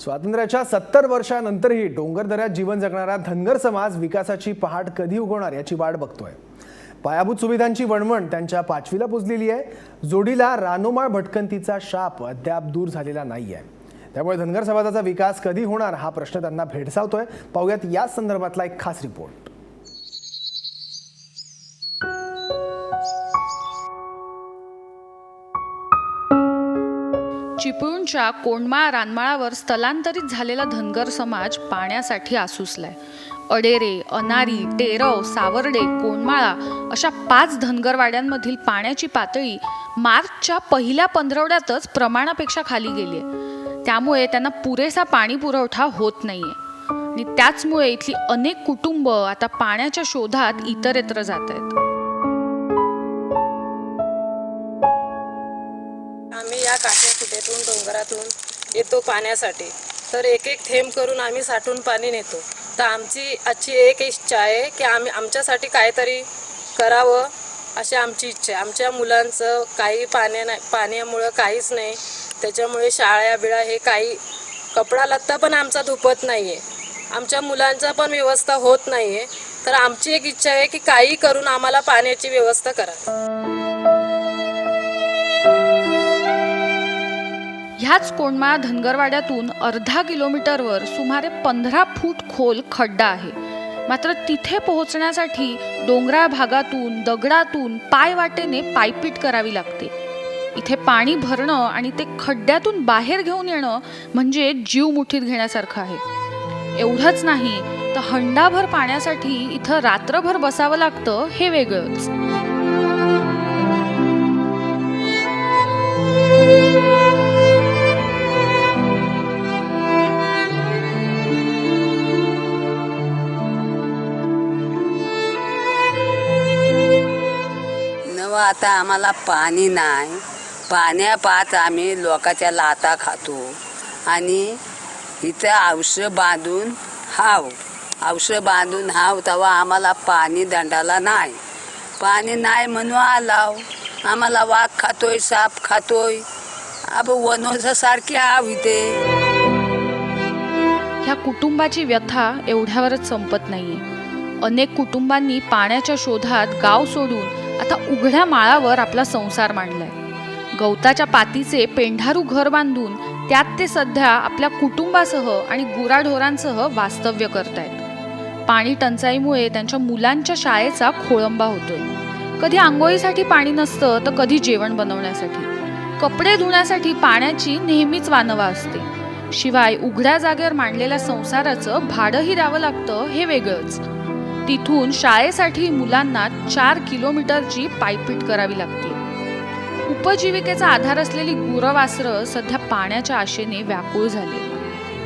स्वातंत्र्याच्या सत्तर वर्षानंतरही डोंगरदऱ्यात जीवन जगणारा धनगर समाज विकासाची पहाट कधी उगवणार याची वाट बघतोय. पायाभूत सुविधांची वणवण त्यांच्या पाचवीला पुजलेली आहे. जोडीला रानोमाळ भटकंतीचा शाप अद्याप दूर झालेला नाही आहे त्यामुळे धनगर समाजाचा विकास कधी होणार हा प्रश्न त्यांना भेडसावतोय. पाहूयात या संदर्भातला एक खास रिपोर्ट. चिपळूणच्या कोंडमाळ रानमाळावर स्थलांतरित झालेला धनगर समाज पाण्यासाठी आसुसलाय. अडेरे अनारी टेरव सावर्डे कोंडमाळा अशा पाच धनगरवाड्यांमधील पाण्याची पातळी मार्चच्या पहिल्या पंधरवड्यातच प्रमाणापेक्षा खाली गेली आहे. त्यामुळे त्यांना पुरेसा पाणी पुरवठा होत नाहीये. आणि त्याचमुळे इथली अनेक कुटुंब आता पाण्याच्या शोधात इतरत्र जात आहेत. काठ्याकुट्यातून येतो पाण्यासाठी. तर एक एक थेंब करून आम्ही साठून पाणी नेतो. तर आमची आजची एक इच्छा आहे की आम्ही आमच्यासाठी काहीतरी करावं अशी आमची इच्छा आहे. आमच्या मुलांचं काही पाण्या नाही पाण्यामुळं काहीच नाही. त्याच्यामुळे शाळा बिळा हे काही कपडा लत्ता पण आमचा धुपत नाही आहे आमच्या मुलांचा पण व्यवस्था होत नाही आहे तर आमची एक इच्छा आहे की काही करून आम्हाला पाण्याची व्यवस्था करा. ह्याच कोंडमाळा धनगरवाड्यातून अर्धा किलोमीटरवर सुमारे पंधरा फूट खोल खड्डा आहे. मात्र तिथे पोहोचण्यासाठी डोंगराळ भागातून दगडातून पायवाटेने पायपीट करावी लागते. इथे पाणी भरणं आणि ते खड्ड्यातून बाहेर घेऊन येणं म्हणजे जीव मुठीत घेण्यासारखं आहे. एवढंच नाही तर हंडाभर पाण्यासाठी इथं रात्रभर बसावं लागतं हे वेगळंच. नव आता आम्हाला पाणी नाही. पाण्यापात आम्ही लोकाच्या लाता खातो. आणि इथं औषध बांधून हाव. औषध बांधून हाव तेव्हा आम्हाला पाणी दंडाला नाही. पाणी नाही म्हणून आलाव. आम्हाला वाघ खातोय साप खातोय. अब वनोसारखी हाव इथे. ह्या कुटुंबाची व्यथा एवढ्यावरच संपत नाहीये. अनेक कुटुंबांनी पाण्याच्या शोधात गाव सोडून आता उघड्या माळावर आपला संसार मांडलाय. गवताच्या पातीचे पेंढारू घर बांधून त्यात ते सध्या आपल्या कुटुंबासह आणि गुराढोरांसह वास्तव्य करतायत. पाणी टंचाईमुळे त्यांच्या मुलांच्या शाळेचा खोळंबा होतोय. कधी आंघोळीसाठी पाणी नसतं तर कधी जेवण बनवण्यासाठी. कपडे धुण्यासाठी पाण्याची नेहमीच वानवा असते. शिवाय उघड्या जागेवर मांडलेल्या संसाराचं भाडंही द्यावं लागतं हे वेगळंच. तिथून शाळेसाठी मुलांना चार किलोमीटरची पायपीट करावी लागते. उपजीविकेचा आधार असलेली गुरवासरं सध्या पाण्याच्या आशेने व्याकुळ झाली.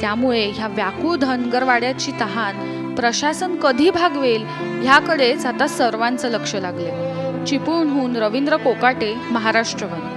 त्यामुळे ह्या व्याकुळ धनगरवाड्याची तहान प्रशासन कधी भागवेल ह्याकडेच आता सर्वांचं लक्ष लागले चिपळूणहून रवींद्र कोकाटे महाराष्ट्रवन